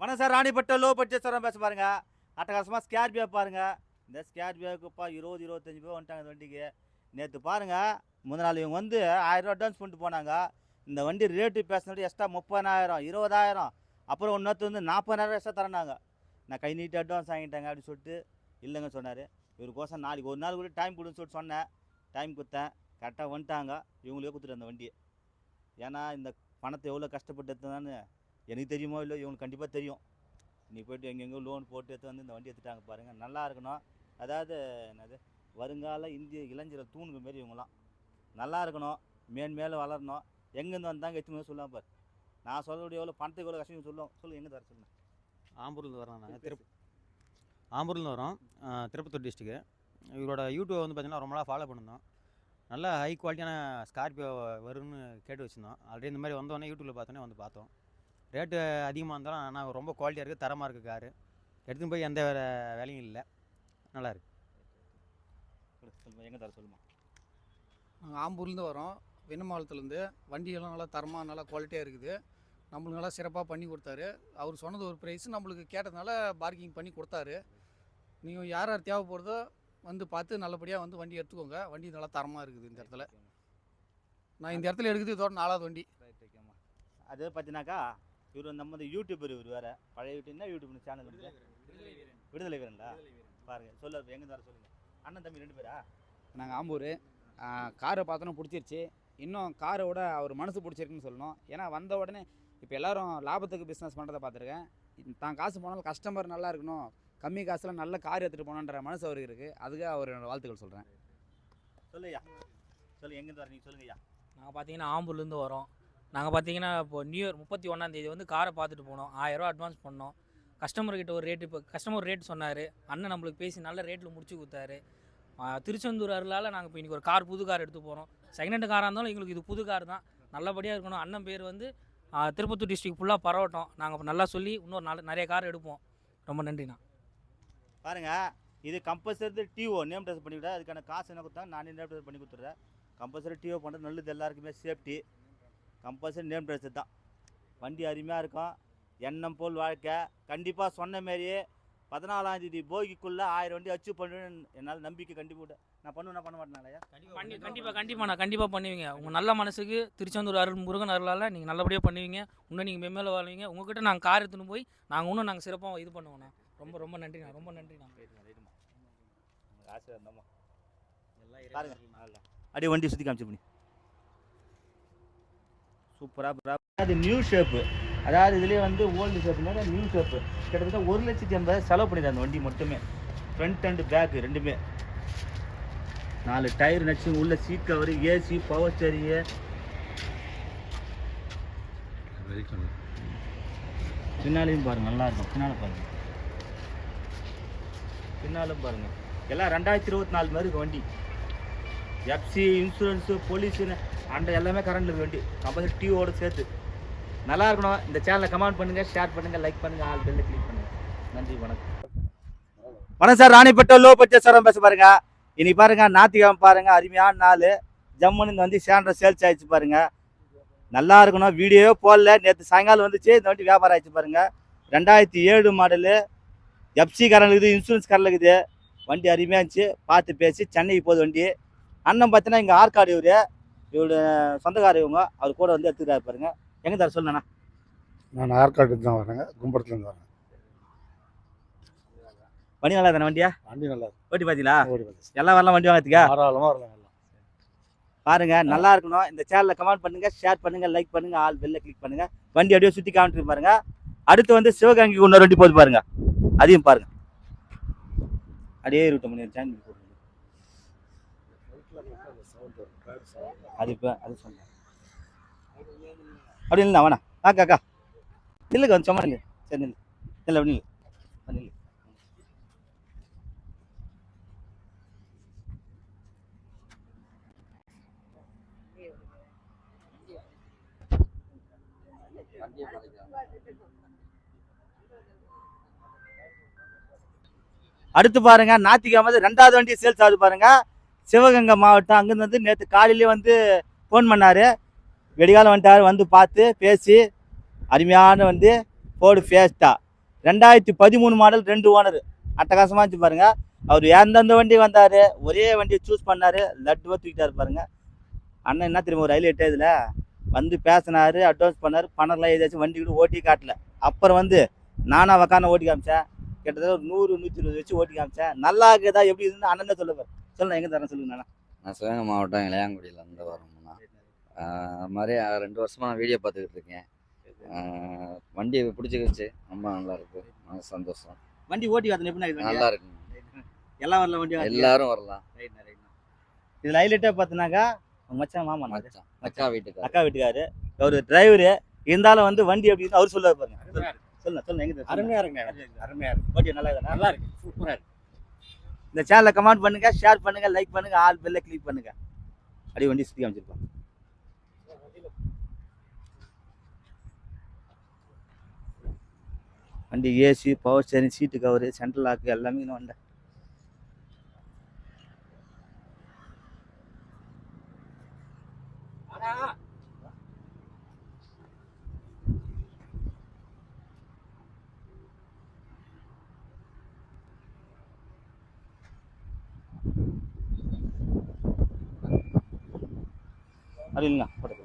வணக்கம் sir ராணிப்பட்ட low budget sir பேச பாருங்க. அட்டகாசமாக ஸ்கேர்பியோ பாருங்க. இந்த ஸ்கேர்பியோக்குப்பா இருபது இருபத்தஞ்சி பேர் வந்துட்டாங்க இந்த வண்டிக்கு. நேற்று பாருங்கள் முதல் நாள் இவங்க வந்து ஆயிரரூவா அட்வான்ஸ் பண்ணிட்டு போனாங்க. இந்த வண்டி ரேட்டு பேசினது எக்ஸ்ட்ரா முப்பதாயிரம் இருபதாயிரம் அப்புறம் இன்னொருத்தர் வந்து நாற்பதாயிரம் எக்ஸ்ட்ரா தரனாங்க நான் கை நீட்டு அட்வான்ஸ் வாங்கிட்டேங்க அப்படின்னு சொல்லிட்டு இல்லைங்க சொன்னார். இவருக்கோசம் நாளைக்கு ஒரு நாள் கூட டைம் கொடுன்னு சொல்லிட்டு சொன்னேன். டைம் கொடுத்தேன். கரெக்டாக வந்துட்டாங்க. இவங்களே கொடுத்துட்டு அந்த வண்டியை. ஏன்னா இந்த பணத்தை எவ்வளோ கஷ்டப்பட்டு எடுத்ததான்னு எனக்கு தெரியுமோ இல்லை இவங்களுக்கு கண்டிப்பாக தெரியும். நீ போய்ட்டு எங்கெங்கோ லோன் போட்டு எடுத்து வந்து இந்த வண்டி எடுத்துட்டாங்க பாருங்கள் நல்லா இருக்கணும். அதாவது என்னது வருங்கால இந்திய இளைஞரை தூணுங்க மாரி இவங்களாம் நல்லா இருக்கணும். மேன்மேலே வளரணும். எங்கேருந்து வந்தாங்க எத்தனை பேர் சொல்லலாம் பாரு. நான் சொல்லக்கூடிய எவ்வளோ பணத்துக்கு எவ்வளோ கஷ்டம் சொல்லுவோம் சொல்லு எங்கே தர சொல்லுங்கள் ஆம்பூர்லேருந்து வரோம் நாங்கள் திருப்பு ஆம்பூர்லேருந்து வரோம் திருப்பத்தூர் டிஸ்ட்ரிக்கு இவரோட யூடியூப் வந்து பார்த்திங்கன்னா ரொம்ப நாளாக ஃபாலோ பண்ணியிருந்தோம் நல்லா ஹை குவாலிட்டியான ஸ்கார்பியோ வரும்னு கேட்டு வச்சுருந்தோம். ஆல்ரெடி இந்த மாதிரி வந்தோடனே யூடியூப்பில் பார்த்தோன்னே வந்து பார்த்தோம். ரேட்டு அதிகமாக இருந்தாலும் ஆனால் ரொம்ப குவாலிட்டியாக இருக்குது தரமாக இருக்குது காரு எடுத்துன்னு போய் எந்த வேறு வேலையும் இல்லை. நல்லா இருக்கு. சொல்லுமா எங்கே தர சொல்லுமா? நாங்கள் ஆம்பூர்லேருந்து வரோம். வெண்ணமாலத்துலேருந்து வண்டியெல்லாம் நல்லா தரமாக நல்லா குவாலிட்டியாக இருக்குது. நம்மளுக்கு நல்லா சிறப்பாக பண்ணி கொடுத்தாரு. அவர் சொன்னது ஒரு ப்ரைஸ் நம்மளுக்கு கேட்டதுனால பார்க்கிங் பண்ணி கொடுத்தாரு. நீங்கள் யார் யார் தேவைப்படுதோ வந்து பார்த்து நல்லபடியாக வந்து வண்டி எடுத்துக்கோங்க. வண்டி நல்லா தரமாக இருக்குது இந்த இடத்துல. நான் இந்த இடத்துல எடுக்குது இதோட நாலாவது வண்டி. ரைட் ஓகேம்மா அது பார்த்தீங்கன்னாக்கா இவர் நம்ம யூடியூபர் இவர் வேறு. பழைய யூடியூப் என்ன யூடியூப் சேனல் விடுதலை வீரன்டா? பாருங்க சொல்ல எங்கே தர சொல்லுங்க. அண்ணன் தம்பி ரெண்டு பேரா? நாங்கள் ஆம்பூர். காரை பார்த்தோன்னே பிடிச்சிருச்சு. இன்னும் காரை விட அவர் மனசு பிடிச்சிருக்குன்னு சொல்லணும். ஏன்னா வந்த உடனே இப்போ எல்லாரும் லாபத்துக்கு பிஸ்னஸ் பண்ணுறதை பார்த்துருக்கேன். தான் காசு போனாலும் கஸ்டமர் நல்லா இருக்கணும். கம்மி காசில் நல்ல கார் எடுத்துகிட்டு போகணுன்ற மனசு அவருக்கு இருக்குது அதுக்கு அவர் வாழ்த்துக்கள் சொல்கிறேன் சொல்லுய்யா. சொல்லு எங்கே தர நீங்கள் சொல்லுங்கய்யா. நாங்கள் பார்த்தீங்கன்னா ஆம்பூர்லேருந்து வரோம். நாங்கள் பார்த்தீங்கன்னா இப்போ நியூ இயர் முப்பத்தி ஒன்றாந்தேதி வந்து காரை பார்த்துட்டு போனோம். ஆயிரரூவா அட்வான்ஸ் பண்ணோம். கஸ்டமர்கிட்ட ஒரு ரேட்டு இப்போ கஸ்டமர் ரேட் சொன்னார். அண்ணன் நம்மளுக்கு பேசி நல்ல ரேட்டில் முடிச்சு கொடுத்தாரு. திருச்செந்தூர் அருளால் நாங்கள் இப்போ இன்றைக்கி ஒரு கார் புது கார் எடுத்து போகிறோம் செகண்ட் ஹேண்ட் காராக இருந்தாலும் எங்களுக்கு இது புது கார் தான். நல்லபடியாக இருக்கணும். அண்ணன் பேர் வந்து திருப்பத்தூர் டிஸ்ட்ரிக் ஃபுல்லாக பரவட்டும். நாங்கள் நல்லா சொல்லி இன்னொரு நல்ல நிறைய கார் எடுப்போம். ரொம்ப நன்றிண்ணா. பாருங்கள் இது கம்பல்சரி டிஓ நேம் ட்ரெஸ் பண்ணிவிட அதுக்கான காசு என்ன கொடுத்தாங்க நானே நேம் ட்ரெஸ் பண்ணி கொடுத்துட்றேன். கம்பல்சரி டிஓ பண்ணுறது நல்லது எல்லாருக்குமே சேஃப்டி கம்பல்சரி நேம் ட்ரெஸ் தான். வண்டி அருமையாக இருக்கும். எண்ணம் போல் வாழ்க்கை. கண்டிப்பாக சொன்ன மாரியே பதினாலாம் தேதி போகிக்குள்ளே ஆயிரம் வண்டி அச்சீவ் பண்ணுவேன்னு என்னால் நம்பிக்கை கண்டிப்பாக நான் பண்ணுவேன் பண்ண மாட்டேனாலயா பண்ணி கண்டிப்பாக கண்டிப்பாக நான் கண்டிப்பாக பண்ணுவீங்க. உங்கள் நல்ல மனசுக்கு திருச்செந்தூர் அருள் முருகன் அருளால் நீங்கள் நல்லபடியாக பண்ணுவீங்க. இன்னும் நீங்கள் மெம்மேல வாழ்வீங்க. உங்ககிட்ட நாங்கள் கார் எடுத்துன்னு போய் நாங்கள் இன்னும் நாங்கள் சிறப்பாக இது பண்ணுவோண்ணா ரொம்ப ரொம்ப நன்றிண்ணா ரொம்ப நன்றிண்ணா ஆசை இருந்தோமா பாருங்க. அப்படியே வண்டி சுற்றி காமிச்சு பண்ணி சூப்பராக அது நியூ ஷேப்பு அதாவது இதுலேயே வந்து ஓல்டு ஷேப்புனால நியூ ஷேப்பு கிட்டத்தட்ட ஒரு லட்சத்தி ஐம்பது செலவு பண்ணிடுறேன் அந்த வண்டி மட்டுமே. ஃப்ரண்ட் அண்ட் பேக்கு ரெண்டுமே. நாலு டயர் நச்சு உள்ள seat cover AC power steering பின்னாலையும் பாருங்க நல்லா இருக்கும். பின்னால பாருங்க. பின்னாலும் பாருங்க. எல்லாம் ரெண்டாயிரத்தி இருபத்தி நாலு மாதிரி வண்டி. எஃப்சி இன்சூரன்ஸு போலீஸுன்னு அண்ட் எல்லாமே கரண்ட் வேண்டி. வண்டி கம்பல்சரி டிவியோட சேர்த்து. நல்லா இருக்கணும். இந்த சேனலை கமெண்ட் பண்ணுங்க ஷேர் பண்ணுங்க லைக் பண்ணுங்க ஆல் பெல்ல கிளிக் பண்ணுங்க. நன்றி வணக்கம். வணக்கம் சார். ராணிப்பட்ட லோ பட்ஜெட் சாரம் பேச பாருங்க. இனி பாருங்க ஞாத்திக்கிழமை பாருங்க அருமையான நாள். ஜம்முன்னு இங்க வந்து சேனல் சேல்ஸ் ஆயிடுச்சு பாருங்க. நல்லா இருக்கணும். வீடியோ போடல. நேற்று சாயங்காலம் வந்துச்சு. இந்த வண்டி வியாபாரம் ஆயிடுச்சு பாருங்க. ரெண்டாயிரத்தி ஏழு மாடலு. எஃப்சி காரன் இருக்குது இன்சூரன்ஸ் காரில் இருக்குது. வண்டி அருமையாக இருந்துச்சு. பார்த்து பேசி சென்னைக்கு போகுது வண்டி. அண்ணன் பார்த்தீங்கன்னா இங்கே ஆற்காடு இவர் இவரு சொந்தக்காரர் இவங்க அவர் கூட வந்து எடுத்துக்கிறாரு பாருங்க. எங்கே தர சொல்லுண்ணா? நான் ஆற்காட்டுக்கு தான் வரேங்க கும்பரத்துலேருந்து வரேன். வண்டி நல்லா தானே வண்டியா? வண்டி நல்லா ஓட்டி பார்த்தீங்களா ஓடி வந்து எல்லாம் வரலாம் வண்டி வாங்கத்துக்கா தாராளமாக வரலாம் எல்லாம் பாருங்க நல்லா இருக்கணும். இந்த சேனலில் கமெண்ட் பண்ணுங்க ஷேர் பண்ணுங்க லைக் பண்ணுங்க ஆல் பெல்ல கிளிக் பண்ணுங்க. வண்டி அப்படியே சுற்றி காமிட்டு பாருங்க. அடுத்து வந்து சிவகங்கைக்கு இன்னொரு வண்டி போகுது பாருங்க. அதையும் பாருங்க. அப்படியே இருக்கட்டும் சேனல் அது இப்போ அது சொன்னேன். அப்படி இல்லை வேணா அக்கா அக்கா. இல்லைக்கா வந்து சும்மா நில்லு. சரி நில்லு. இல்லை அப்படி நில்லு. நில்லு. அடுத்து பாருங்க ஞாத்திக்கிழமை ரெண்டாவது வண்டி சேல்ஸ் ஆகுது பாருங்க. சிவகங்கை மாவட்டம் அங்கேருந்து வந்து நேற்று காலையிலே வந்து ஃபோன் பண்ணார். வெடிகாலம் வந்துட்டார் வந்து பார்த்து பேசி அருமையான வந்து போடு ஃபேஸ்டா ரெண்டாயிரத்தி பதிமூணு மாடல் ரெண்டு ஓனர் அட்டகாசமாக இருந்துச்சு பாருங்கள் அவர் எந்தெந்த வண்டி வந்தார் ஒரே வண்டியை சூஸ் பண்ணார் லட்டுவாக தூக்கிட்டாரு பாருங்கள் அண்ணன் என்ன தெரியுமா ஒரு ஹைலைட் இதில்? வந்து பேசினார் அட்வான்ஸ் பண்ணார் பணம்லாம் ஏதாச்சும் வண்டி கூட ஓட்டி காட்டல. அப்புறம் வந்து நானாக உக்காந்து ஓட்டி காமிச்சேன். கிட்டத்தட்ட ஒரு நூறு நூற்றி இருபது வச்சு ஓட்டி காமிச்சேன். நல்லா இருக்குதா எப்படி இருக்குன்னு அண்ணன் தான் சொல்லுவார். சொல்லுங்க எங்கே தரேன் சொல்லுங்க நான் சிவகங்கை மாவட்டம் இளையாங்குடியிலேருந்து வரணும்னா அது மாதிரி ரெண்டு வருஷமாக நான் வீடியோ பார்த்துக்கிட்டு இருக்கேன். வண்டி பிடிச்சிக்கிச்சு. ரொம்ப நல்லா இருக்கு. சந்தோஷம். வண்டி ஓட்டி காத்தன எப்படி நல்லா இருக்குங்க. எல்லாம் வரல வண்டி எல்லாரும் வரலாம் இதில் ஹைலைட்டாக பார்த்தினாக்கா உங்கள் மச்சான் மாமா மச்சான் அக்கா வீட்டுக்கு அக்கா வீட்டுக்காரு. அவர் டிரைவரு இருந்தாலும் வந்து வண்டி எப்படி இருக்கு அவர் சொல்லுவார் பாருங்க. சொல்லுங்க சொல்லுங்க எங்க அருமையாக இருக்குங்க அருமையாக இருக்கு. ஓகே நல்லா இருக்கா நல்லா இருக்கு. சூப்பராக இருக்கு. இந்த சேனலை கமெண்ட் பண்ணுங்க ஷேர் பண்ணுங்க லைக் பண்ணுங்க ஆல் பெல்ல கிளிக் பண்ணுங்க. அப்படியே வண்டி சுற்றி அமைச்சிருப்பாங்க வண்டி AC power steering seat cover central lock எல்லாமே இன்னும் வண்டி அப்படி இல்லைங்க போட்டு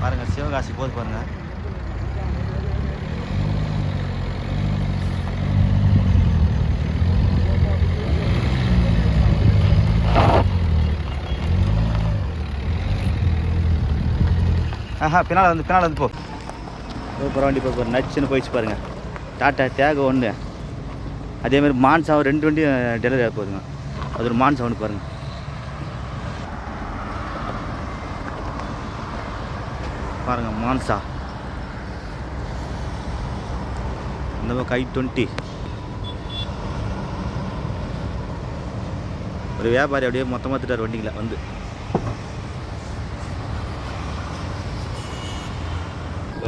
பாருங்க சிவகாசி போது பாருங்க. ஆஹா பின்னால் வந்து பின்னால் வந்து போ. சூப்பர் வண்டி போ. நச்சுன்னு போயிடுச்சு பாருங்கள் டாட்டா தேக ஒன்று அதேமாதிரி மான்சாவும் ரெண்டு வண்டியும் டெலிவரி ஆக போகுதுங்க. அது ஒரு மான்சா ஒன்று பாருங்கள் பாருங்கள் மான்சா இந்த பக்கம் ஐ டுவெண்ட்டி. ஒரு வியாபாரி அப்படியே மொத்தமாக திட்டார் வண்டிங்கள வந்து.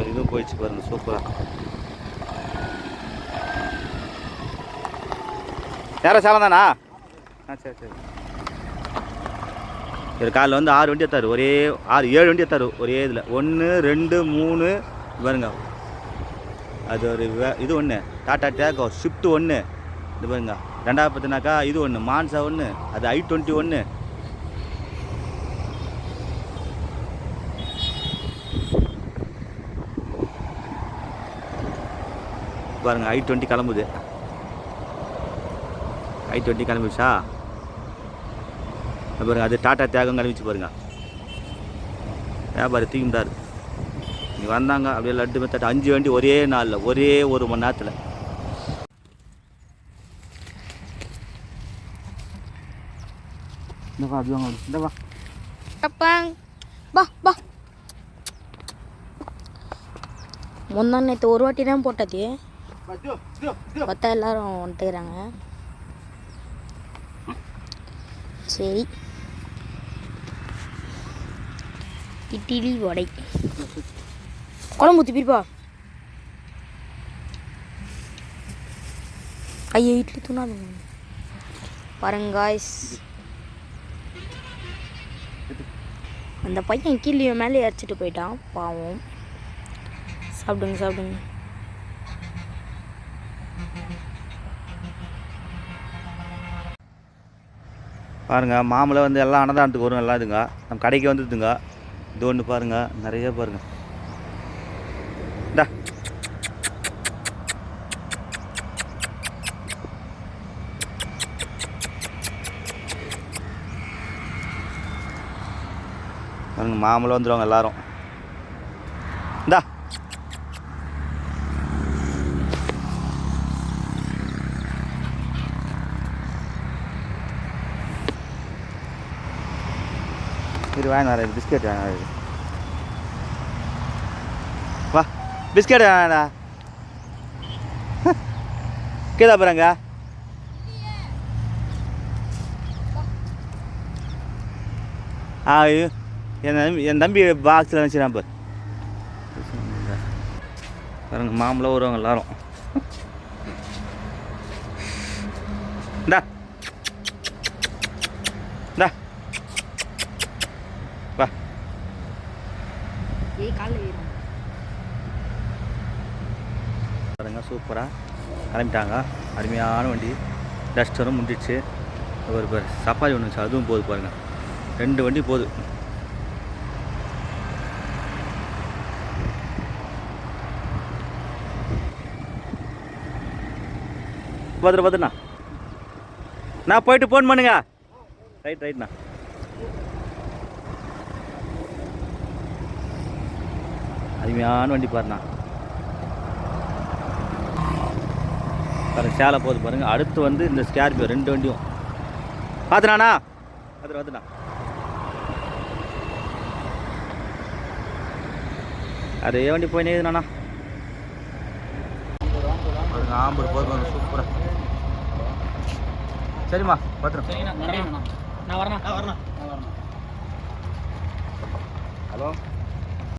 இதுவும் போயிடுச்சு பாருங்க சூப்பராக யாரா சேலம் தானா? ஆ சரி சரி. சரி காலைல வந்து ஆறு வண்டி எடுத்தாரு ஒரே ஆறு ஏழு வண்டி எடுத்தாரு ஒரே இதில். ஒன்று ரெண்டு மூணு பாருங்க அது ஒரு இது ஒன்று டாட்டா டேக்கோ ஷிஃப்ட் ஒன்று இது பாருங்க. ரெண்டாவது பார்த்தினாக்கா இது ஒன்று மான்சா ஒன்று அது ஐ டுவெண்ட்டி ஒன்று பாருங்க ஐ டுவெண்ட்டி கிளம்புது. ஐ டுவெண்ட்டி கிளம்பிடுச்சா? பாருங்கள் அது டாட்டா தியாகம் கிளம்பிச்சு பாருங்க. வியாபாரி தூக்கிட்டாரு இங்கே வந்தாங்க அப்படியே லட்டு மெத்தட்டு. அஞ்சு வண்டி ஒரே நாளில் ஒரே ஒரு மணி நேரத்தில். இந்தவா அப்படி வாங்க இந்தவா பா. பா முந்தா நேற்று ஒரு வாட்டி தான் போட்டது. பார்த்தா எல்லாரும் வந்துட்டுக்கிறாங்க சரி. இட்லி வடை. குழம்பு ஊற்றி பிரிப்பா ஐயோ இட்லி தூணாது பாருங்காய்ஸ் அந்த பையன் கீழே மேலே இறச்சிட்டு போயிட்டான். பாவம். சாப்பிடுங்க சாப்பிடுங்க. பாருங்கள் மாமலை வந்து எல்லாம் அன்னதானத்துக்கு வரும் எல்லாம் இதுங்க. நம்ம கடைக்கு வந்துடுதுங்க இது ஒன்று பாருங்க நிறைய பாருங்கள் இந்தா. பாருங்க மாமலை வந்துடுவாங்க எல்லாரும். இந்தா. இது வாங்கி வரேன் பிஸ்கெட் வேணாம் வரேன். வா பிஸ்கெட் வேணாடா கீழே போகிறாங்க ஆ என் தம்பி என் தம்பி பாக்ஸில் நினச்சிடான் பாரு. பாருங்க மாம்பழம் வருவாங்க எல்லாரும். இந்தா வா ஏய் ஏறும். பாருங்க சூப்பராக கிளம்பிட்டாங்க. அருமையான வண்டி. டஸ்டரும் முடிஞ்சிச்சு. ஒரு பேர் சப்பாரி ஒன்று அதுவும் போகுது பாருங்கள் ரெண்டு வண்டி போகுது பத்திர பத்திரண்ணா நான் போயிட்டு ஃபோன் பண்ணுங்க. ரைட் ரைட்ண்ணா அருமையான வண்டி பாருண்ணா. பாருங்க சேலை போகுது பாருங்க. அடுத்து வந்து இந்த ஸ்கார்பியோ ரெண்டு வண்டியும். பார்த்துனாண்ணா பார்த்துட்டு பார்த்துண்ணா அதே வண்டி போய் நேதுண்ணா பாருங்க ஆம்பூர் பாருங்க சூப்பராக சரிம்மா பார்த்துறேன் சரிங்கண்ணா நன்றிண்ணா நான் வரேண்ணா. வரணும் ஹலோ?